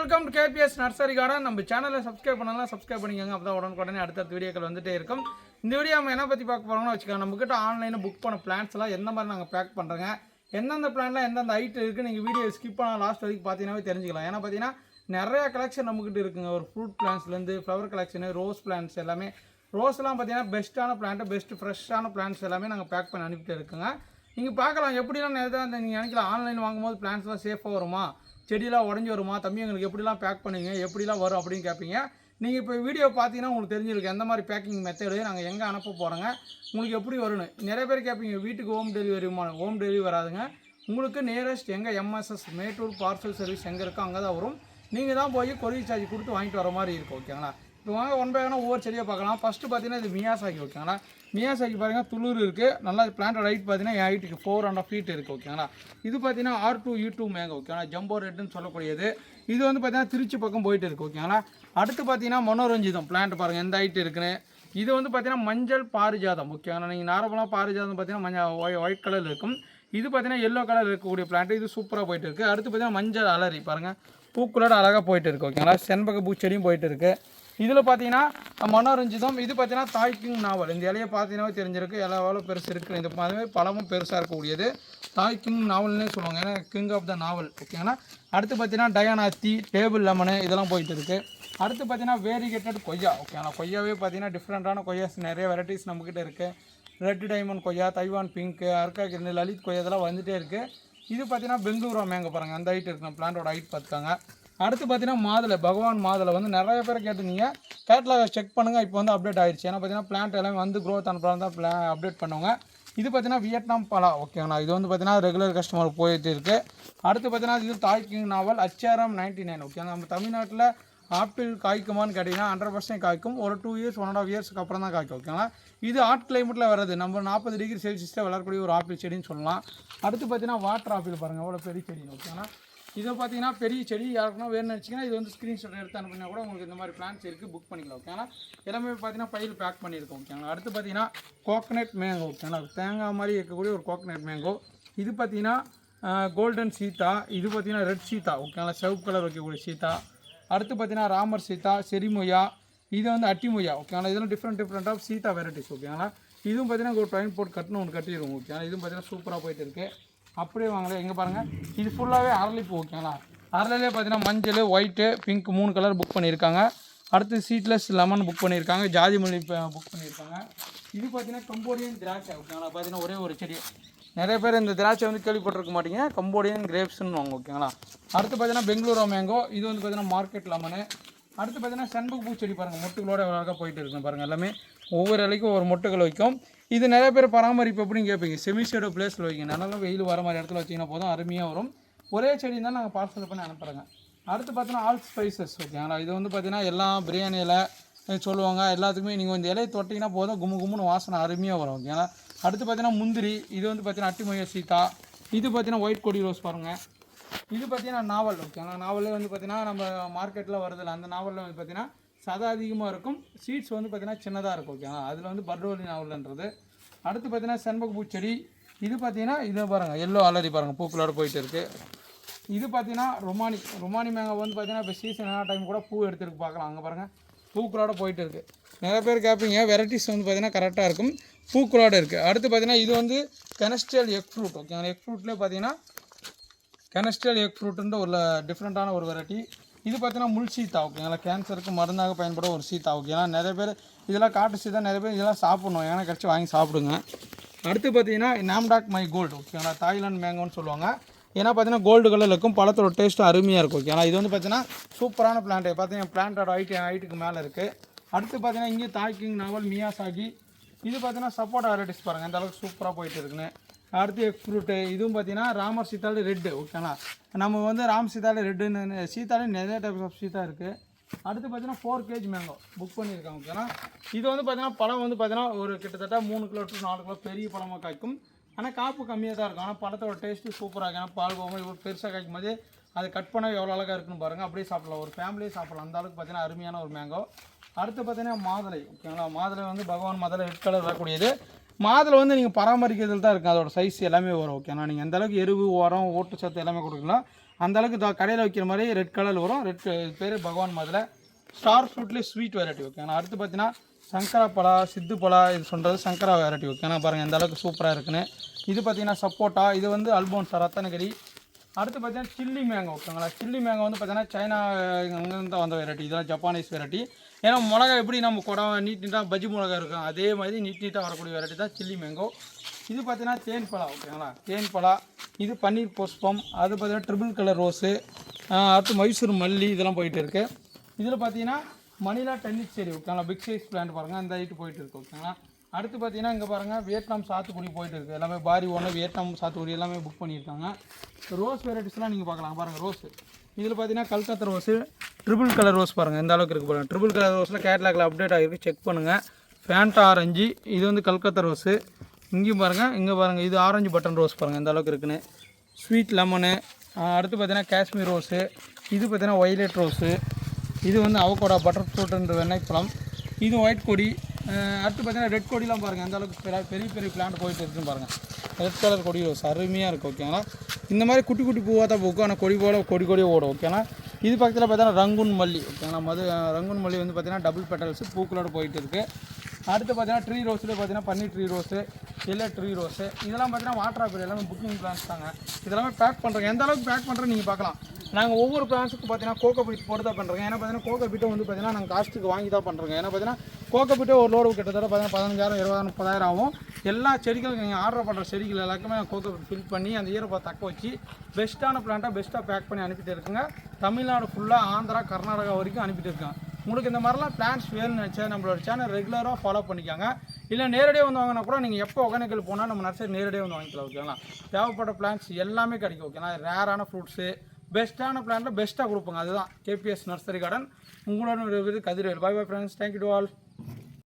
Welcome to KPS nursery garden நம்ம சேனலை subscribe பண்ணலாம் சப்ஸ்கிரைப் பண்ணிக்கோங்க. அப்போ தான் உடனுக்குடனே அடுத்தடுத்த வீடியோக்கள் வந்துட்டே இருக்கும். இந்த வீடியோ நம்ம என்ன பற்றி பார்க்க போகிறோம்னு வச்சுக்கோங்க. நம்மக்கிட்ட ஆன்லைனில் புக் பண்ண பிளான்ஸ் எல்லாம் எந்த மாதிரி நாங்கள் பேக் பண்ணுறோங்க எந்தெந்த பிளான்லாம் எந்தெந்த ஹைட் இருக்குது நீங்கள் வீடியோ ஸ்கிப் பண்ணால் லாஸ்ட் வரைக்கும் பார்த்தீங்கன்னாவே தெரிஞ்சுக்கலாம். ஏன்னா பார்த்தீங்கன்னா நிறையா கலெக்ஷன் நம்மக்கிட்ட இருக்குங்க. ஒரு ஃப்ரூட் பிளான்ஸ்லேருந்து ஃப்ளவர் கலெக்ஷனு ரோஸ் பிளான்ஸ் எல்லாமே. ரோஸ்லாம் பார்த்தீங்கன்னா பெஸ்ட்டான பிளான்ட்டு பெஸ்ட் ஃப்ரெஷ்ஷான பிளான்ஸ் எல்லாமே நாங்கள் பேக் பண்ணி அனுப்பிட்டு இருக்குங்க. நீங்கள் பார்க்கலாம் எப்படிலாம் எதாவது நீங்கள் நினைக்கலாம். ஆன்லைன் வாங்கும்போது பிளான்ஸ்லாம் சேஃபாக வருமா? செடியெல்லாம் உடஞ்சி வருமா? தம்பி எங்களுக்கு எப்படிலாம் பேக் பண்ணுவீங்க? எப்படிலாம் வரும் அப்படின்னு கேட்பீங்க நீங்கள் இப்போ வீடியோ பார்த்தீங்கன்னா உங்களுக்கு தெரிஞ்சிருக்கு எந்த மாதிரி பேக்கிங் மெத்தடு நாங்கள் எங்கே அனுப்ப போகிறோங்க உங்களுக்கு எப்படி வரும்னு. நிறைய பேர் கேட்பீங்க வீட்டுக்கு ஹோம் டெலிவரி ஹோம் டெலிவரி வராதுங்க. உங்களுக்கு நியரஸ்ட் எங்கே எம்எஸ்எஸ் மேட்டூர் பார்சல் சர்வீஸ் எங்கே இருக்கோ அங்கே தான் வரும். நீங்கள் தான் போய் கொரியர் சார்ஜ் கொடுத்து வாங்கிட்டு வர மாதிரி இருக்கும் ஓகேங்களா இப்போ வாங்க ஒன் பை ஒவ்வொரு செடியை பார்க்கலாம். ஃபஸ்ட்டு பார்த்தீங்கன்னா இது மியாசாக்கி ஓகேங்களா மியாசாக்கி பாருங்கள் துளிர் இருக்குது நல்லா பிளான்ட் ஹைட் பார்த்தீங்கன்னா என் ஹைட்டுக்கு ஃபோர் அண்ட் ஆஃப் ஃபீட் இருக்குது ஓகேங்களா இது பார்த்தீங்கன்னா ஆர் டூ யூ e டூ மேங்க ஓகேங்களா ஜம்போ ரெட்டுன்னு சொல்லக்கூடியது. இது வந்து பார்த்தீங்கன்னா திருச்சி பக்கம் போயிட்டு இருக்குது ஓகேங்களா அடுத்து பார்த்தீங்கன்னா மனோரஞ்சிதம் பிளான்ட் பாருங்கள் எந்த ஹைட் இருக்குன்னு. இது வந்து பார்த்தீங்கன்னா மஞ்சள் பாரிஜாதம் ஓகேங்களா நீங்கள் நார்மலாக பாரிஜாதம் பார்த்தீங்கன்னா மஞ்சள் ஒயிட் கலர் இருக்கும். இது பார்த்தீங்கன்னா எல்லோ கலர் இருக்கக்கூடிய பிளான்ட் இது சூப்பராக போயிட்டு இருக்குது அடுத்து பார்த்தீங்கன்னா மஞ்சள் அலரி பாருங்கள் பூக்களோட அழகாக போயிட்டு இருக்கு ஓகேங்களா செண்பக பூச்செடியும் போயிட்டு இருக்குது இதில் பார்த்தீங்கன்னா மனோரஞ்சிதம் இது பார்த்தீங்கன்னா தாய்க்கிங் நாவல். இந்த இலையை பார்த்தீங்கன்னா தெரிஞ்சிருக்கு. இலை எவ்வளோ பெருசு இருக்குது இந்த மாதிரி பழமும் பெருசாக இருக்கக்கூடியது. தாய்க்கிங் நாவல்னே சொல்லுவாங்க. ஏன்னா கிங் ஆஃப் த நாவல் ஓகேங்களா அடுத்து பார்த்தீங்கன்னா டயானாத்தி டேபிள் லெமனு இதெல்லாம் போயிட்டு இருக்குது அடுத்து பார்த்தீங்கன்னா வேரிகேட்டட் கொய்யா ஓகேங்களா கொய்யாவே பார்த்தீங்கன்னா டிஃப்ரெண்ட்டான கொய்யாஸ் நிறைய வெரைட்டிஸ் நம்மக்கிட்ட இருக்குது ரெட் டைமண்ட் கொய்யா தைவான் பிங்க்கு அர்க்கா கிரண்டு லலித் கொய்யா இதெல்லாம் வந்துகிட்டே இருக்குது இது பார்த்தீங்கன்னா பெங்களூரா மேங்க பாருங்கள் அந்த ஹைட் இருக்கு. பிளான்ட்டோட ஹைட் பார்த்துக்காங்க. அடுத்து பார்த்தீங்கன்னா மாதுளை பகவான் மாதுளை வந்து நிறைய பேர் கேட்டிருந்தீங்க கேட்லாக செக் பண்ணுங்கள் இப்போ வந்து அப்டேட் ஆயிடுச்சு ஏன்னா பார்த்தீங்கன்னா பிளான்ட் எல்லாமே வந்து க்ரோத் அனுப்பலாம் பிளான் தான் பிளா அப்டேட் பண்ணுவாங்க இது பார்த்தீங்கன்னா வியட்நாம் பலா ஓகேங்களா இது வந்து பார்த்தீங்கன்னா ரெகுலர் கஸ்டமர் போயிட்டு இருக்கு. அடுத்து பார்த்தீங்கன்னா இது தாய் கிங் நாவல் அச்சாரம் நைன்டி நைன் ஓகே நம்ம தமிழ்நாட்டில் ஆப்பிள் காய்க்குமான்னு கேட்டிங்கன்னா ஹண்ட்ரட் பர்சன்ட் காய்க்கும். ஒரு two years one and half இயர்ஸ்க்கு அப்புறம் தான் காய்க்கும். ஓகேங்களா இது ஹாட் கிளைமேட்டில் வர்றது. நம்ம நாற்பது டிகிரி செல்சியஸில் வளரக்கூடிய ஒரு ஆப்பிள் செடின்னு சொல்லலாம். அடுத்து பார்த்தீங்கன்னா வாட்டர் ஆப்பிள் பாருங்கள் எவ்வளோ பெரிய செடி ஓகேங்களா இதை பார்த்தீங்கன்னா பெரிய செடி யாருக்குன்னா வேணும்னு நினச்சிங்கன்னா இது வந்து ஸ்க்ரீன்ஷாட் எடுத்து அனுப்பினா கூட உங்களுக்கு இந்த மாதிரி பிளான்ஸ் இருக்குது புக் பண்ணிக்கலாம் ஓகேங்களா எல்லாமே பார்த்தீங்கன்னா பையில் பேக் பண்ணியிருக்கோம் ஓகேங்களா அடுத்து பார்த்தீங்கன்னா கோகனட் மேங்கோ ஓகேங்களா தேங்காய் மாதிரி இருக்கக்கூடிய ஒரு கோகனட் மேங்கோ இது பார்த்தீங்கன்னா கோல்டன் சீதா இது பார்த்தீங்கன்னா ரெட் சீதா ஓகேங்களா செவப்பு கலர் வைக்கக்கூடிய சீதா அடுத்து பார்த்தீங்கன்னா ராமர் சீதா செரிமொயா இது வந்து அட்டிமொயா ஓகேங்களா இதெல்லாம் டிஃப்ரெண்ட் டிஃப்ரெண்ட் ஆஃப் சீதா வெரைட்டிஸ் ஓகேங்களா இதுவும் பார்த்தீங்கன்னா ஒரு ட்ரெயின் போட்டு கட்டணும் ஒன்று கட்டிடுவோம் ஓகேங்களா இதுவும் பார்த்தீங்கன்னா சூப்பராக போயிட்டு இருக்குது அப்படியே வாங்கல எங்கே பாருங்கள் இது ஃபுல்லாகவே அரளிப்பூ ஓகேங்களா அரளிலே பார்த்தீங்கன்னா மஞ்சள் ஒயிட்டு பிங்க் மூணு கலர் புக் பண்ணியிருக்காங்க. அடுத்து சீட்லெஸ் லெமன் புக் பண்ணியிருக்காங்க. ஜாதி மல்லி புக் பண்ணியிருக்காங்க. இது பார்த்தீங்கன்னா கம்போடியன் திராட்சை ஓகேங்களா பார்த்தீங்கன்னா ஒரே ஒரு செடி. நிறைய பேர் இந்த திராட்சை வந்து கேள்விப்பட்டிருக்க மாட்டீங்க. கம்போடியன் கிரேப்ஸ்னு வாங்க ஓகேங்களா அடுத்து பார்த்தீங்கன்னா பெங்களூரு மேங்கோ இது வந்து பார்த்தீங்கன்னா மார்க்கெட் லெமனு அடுத்து பார்த்தீங்கன்னா செண்பக பூச்செடி பாருங்கள் மொட்டுகளோட அழகாக போயிட்டு இருக்குங்க பாருங்கள் எல்லாமே. ஒவ்வொரு இலைக்கும் ஒவ்வொரு மொட்டுகள் வைக்கும். இது நிறைய பேர் பராமரிப்பு எப்படின்னு கேட்பீங்க. செமி ஷேடோ பிளேஸில் வைங்க. நல்லா வெயில் வர மாதிரி இடத்துல வச்சிங்கன்னா போதும். அருமையாக வரும். ஒரே செடி தான் நாங்கள் பார்சல் பண்ணி அனுப்புகிறோங்க அடுத்து பார்த்தீங்கன்னா ஆல் ஸ்பைசஸ் ஓகேங்களா இது வந்து பார்த்தீங்கன்னா எல்லாம் பிரியாணியில் சொல்லுவாங்க. எல்லாத்துக்குமே நீங்கள் இந்த இலையை தொட்டிங்கன்னா போதும். கும்மு கும்முன்னு வாசனை அருமையாக வரும் ஓகேங்களா அடுத்து பார்த்தீங்கன்னா முந்திரி. இது வந்து பார்த்தீங்கன்னா அட்டிமொய சீதா இது பார்த்தீங்கன்னா ஒயிட் கொடி ரோஸ் பாருங்கள் இது பார்த்தீங்கன்னா நாவல் ஓகேங்களா நாவலே வந்து பார்த்தீங்கன்னா நம்ம மார்க்கெட்டில் வருதில்ல அந்த நாவலில் வந்து பார்த்தீங்கன்னா சதை அதிகமாக இருக்கும். சீட்ஸ் வந்து பார்த்தீங்கன்னா சின்னதாக இருக்கும் ஓகேங்களா அதில் வந்து பர்டோலி நாவல்ன்றது. அடுத்து பார்த்தீங்கன்னா செண்பக பூச்செடி. இது பார்த்தீங்கன்னா இதை பாருங்கள் எல்லோ அலரி பாருங்கள் பூக்களோடு போயிட்டு இருக்குது இது பார்த்தீங்கன்னா ரொமானி ரொமானி மேங்கோ வந்து பார்த்தீங்கன்னா இப்போ சீசன் என்ன டைம் கூட பூ எடுத்துருக்கு பார்க்கலாம் அங்கே பாருங்கள் பூக்களோட போயிட்டு இருக்குது நிறைய பேர் கேட்பீங்க வெரைட்டிஸ் வந்து பார்த்தீங்கன்னா கரெக்டாக இருக்கும். பூக்களோட இருக்குது அடுத்து பார்த்தீங்கன்னா இது வந்து canistel egg fruit okay egg ஃப்ரூட்லேயே பார்த்தீங்கன்னா கெனஸ்டியல் எக் ஃப்ரூட்டுன்ற ஒரு டிஃப்ரெண்ட்டான ஒரு வெரைட்டி இது பார்த்தீங்கன்னா முள் சீத்தா ஓகேங்களா கேன்சருக்கு மருந்தாக பயன்பட ஒரு சீத்தா ஓகேங்களா நிறைய பேர் இதெல்லாம் காட்டு சீதா நிறைய பேர் இதெல்லாம் சாப்பிடணும். ஏன்னா கிடச்சி வாங்கி சாப்பிடுங்க. அடுத்து பார்த்தீங்கன்னா நாம்டாக் மை கோல்டு ஓகேங்களா தாய்லாந்து மேங்கோன்னு சொல்லுவாங்க. ஏன்னா பார்த்தீங்கன்னா கோல்டு கலரில் இருக்கும். பழத்தோட டேஸ்ட்டும் அருமையாக இருக்கும். ஓகேங்களா? இது வந்து பார்த்தீங்கன்னா சூப்பரான பிளான்ட் பார்த்தீங்கன்னா பிளான்ட்டோட ஹைட் ஹைட்டுக்கு மேலே இருக்குது அடுத்து பார்த்தீங்கன்னா இங்கே தாய்க்கிங் நாவல் மியாசாகி இது பார்த்தீங்கன்னா சப்போட்டா வெரைட்டிஸ் பாருங்கள் இந்த அளவுக்கு சூப்பராக போயிட்டு இருக்குன்னு. அடுத்து எக் ஃப்ரூட்டு இதுவும் பார்த்தீங்கன்னா ராமர் சீத்தாலு ரெட்டு ஓகேங்களா நம்ம வந்து ராம் சீத்தாலு ரெட்டுன்னு சீத்தாலே நிறைய டைப்ஸ் ஆஃப் சீத்தா இருக்குது அடுத்து பார்த்தீங்கன்னா ஃபோர் கேஜி மேங்கோ புக் பண்ணியிருக்காங்க ஓகேனா இது வந்து பார்த்தீங்கன்னா பழம் வந்து பார்த்தீங்கன்னா ஒரு கிட்டத்தட்ட மூணு கிலோ டு நாலு கிலோ பெரிய பழமாக காய்க்கும். ஆனால் காப்பு கம்மியாக தான் இருக்கும். ஆனால் பழத்தோட டேஸ்ட்டு சூப்பராக இருக்கும். ஏன்னா பால் போகும்போது இவ்வளோ பெருசாக காய்க்கும் போது அது கட் பண்ண எவ்வளோ அழகாக இருக்குன்னு பாருங்கள் அப்படியே சாப்பிடலாம். ஒரு ஃபேமிலியே சாப்பிடலாம். அந்த அளவுக்கு பார்த்தீங்கன்னா அருமையான ஒரு மேங்கோ அடுத்து பார்த்தீங்கன்னா மாதுளை ஓகேங்களா மாதுளை வந்து பகவான் மாதுளை ரெட் கலர் வரக்கூடியது. மாதுளை வந்து நீங்கள் பராமரிக்கிறதுல தான் இருக்கும் அதோட சைஸ் எல்லாமே வரும் ஓகேண்ணா நீங்கள் எந்தளவுக்கு எருவு உரம் ஓட்டுச்சத்து எல்லாமே கொடுக்கலாம். அந்த அளவுக்கு கடையில் வைக்கிற மாதிரி ரெட் கலரில் வரும். ரெட் பேர் பகவான் மாதிரில ஸ்டார் ஃப்ரூட்லேயே ஸ்வீட் வெரைட்டி ஓகேண்ணா அடுத்து பார்த்தீங்கன்னா சங்கரா பழா சித்து பழா இது சொல்கிறது சங்கரா வெரைட்டி ஓகேண்ணா பாருங்கள் எந்த அளவுக்கு சூப்பராக இருக்குன்னு. இது பார்த்தீங்கன்னா சப்போட்டா இது வந்து அல்போன்ஸா ரத்தனகிரி அடுத்து பார்த்தீங்கன்னா சில்லி மேங்கோ ஓகேங்களா? சில்லி மேங்கோ வந்து பார்த்தீங்கன்னா சைனா அங்கேருந்து வந்த வெரைட்டி இதெல்லாம் ஜப்பானீஸ் வெரைட்டி ஏன்னா மிளகா எப்படி நம்ம குடம் நீட் நீட்டாக பஜ்ஜி மிளகா இருக்கும் அதே மாதிரி நீட் நீட்டாக வரக்கூடிய வெரைட்டி தான் சில்லி மேங்கோ இது பார்த்தீங்கன்னா தேன் பழா ஓகேங்களா? தேன் பழா இது பன்னீர் புஷ்பம் அது பார்த்தீங்கன்னா ட்ரிபிள் கலர் ரோஸு அடுத்து மைசூர் மல்லி இதெல்லாம் போயிட்டு இருக்குது இதில் பார்த்தீங்கன்னா மணிலா டென்னிஸ் செடி ஓகேங்களா? பிக் சைஸ் பிளான்ட் பாருங்கள் அந்த ஹைட்டு போயிட்டு இருக்கு ஓகேங்களா? அடுத்து பார்த்தீங்கன்னா இங்கே பாருங்கள் வியட்நாம் சாத்துக்குடி போயிட்டு இருக்குது எல்லாமே பாரி ஒன்று வியட்நாம் சாத்துக்குடி எல்லாமே புக் பண்ணியிருக்காங்க. ரோஸ் வெரைட்டிஸ்லாம் நீங்கள் பார்க்கலாம். பாருங்கள் ரோஸ் இதில் பார்த்தீங்கன்னா Calcutta rose triple colour rose பாருங்கள் எந்த அளவுக்கு இருக்குது பாருங்கள் ட்ரிபிள் கலர் ரோஸில் கேட்லாகில் அப்டேட் ஆகிருக்கு. செக் பண்ணுங்கள் ஃபேண்டா ஆரஞ்சு இது வந்து கல்கத்தா ரோஸு இங்கேயும் பாருங்கள் இங்கே பாருங்கள் இது ஆரஞ்சு பட்டன் ரோஸ் பாருங்கள் எந்த அளவுக்கு இருக்குன்னு. ஸ்வீட் லெமனு அடுத்து பார்த்தீங்கன்னா காஷ்மீர் ரோஸு இது பார்த்தீங்கன்னா ஒய்லெட் ரோஸு இது வந்து அவகோடா பட்டர் ஃப்ரூட்ன்ற வெண்ணெய் பழம். இது ஒயிட் கொடி. அடுத்து பார்த்தீங்கன்னா ரெட் கொடிலாம் பாருங்கள் அந்த அளவுக்கு பெரிய பெரிய பிளான்ட் போயிட்டு இருக்குன்னு பாருங்கள் ரெட் கலர் கொடி ரோஸ் அருமையாக இருக்குது ஓகேங்களா இந்த மாதிரி குட்டி குட்டி பூவாக தான் பூக்கும். ஆனால் கொடி போல கொடி கொடியே ஓடும் ஓகேங்களா இது பக்கத்தில் பார்த்தீங்கன்னா ரங்குன் மல்லி ஓகேங்களா மது ரங்குன் மல்லி வந்து பார்த்தீங்கன்னா டபுள் பெட்டல்ஸ் பூக்களோட போயிட்டு இருக்குது அடுத்து பார்த்தீங்கன்னா ட்ரீ ரோஸில் பார்த்தீங்கன்னா பன்னீர் ட்ரீ ரோஸு இல்லை ட்ரீ ரோஸு இதெல்லாம் பார்த்தீங்கன்னா வாட்டர் ஆப்பிள் எல்லாமே புக்கிங் பிளான்ஸ் தாங்க. இதெல்லாமே பேக் பண்ணுறோங்க எந்த அளவுக்கு பேக் பண்ணுறேன்னு நீங்கள் பார்க்கலாம். நாங்கள் ஒவ்வொரு பிளான்ஸுக்கும் பார்த்தீங்கன்னா கோகோ பீட் போட்டு தான் பண்ணுறோங்க ஏன்னா பார்த்தீங்கன்னா கோகோ பீட்டை வந்து பார்த்தீங்கன்னா நாங்கள் காஸ்ட்டுக்கு வாங்கி தான் பண்ணுறோங்க ஏன்னா பார்த்தீங்கன்னா கோகோ பீட்டே ஒரு லோடு கிட்டத்தட்ட பார்த்தீங்கன்னா பதினஞ்சாயிரம் இருபதாயிரம் முப்பதாயிரம் ஆகும். எல்லா செடிகளும் நீங்கள் ஆர்டர் பண்ணுற செடிகள் எல்லாருக்குமே கோகோ பீட் ஃபில் பண்ணி அந்த ஈரப்பதை தக்க வச்சு பெஸ்ட்டான பிளான்ட்டாக பெஸ்ட்டாக பேக் பண்ணி அனுப்பிட்டு இருக்குங்க. தமிழ்நாடு ஃபுல்லாக ஆந்திரா கர்நாடகா வரைக்கும் அனுப்பிட்டு இருக்கேன் உங்களுக்கு இந்த மாதிரிலாம் பிளான்ஸ் வேணும்னு நினச்சா நம்மளோட சேனல் ரெகுலராக ஃபாலோ பண்ணிக்காங்க. இல்லை நேரடியாக வந்து வாங்கினா கூட நீங்கள் எப்போ ஒகேனக்கல் போனால் நம்ம நர்சரி நேரடியாக வந்து வாங்கிக்கலாம் ஓகேங்களா தேவைப்பட்ட பிளான்ஸ் எல்லாமே கிடைக்கும் ஓகேங்களா ரேரான ஃப்ரூட்ஸு பெஸ்ட்டான பிளானில் பெஸ்ட்டாக கொடுப்போங்க. அதுதான். கேபிஎஸ் நர்சரி கார்டன் உங்களோட Kathirvel bye bye friends thank you to all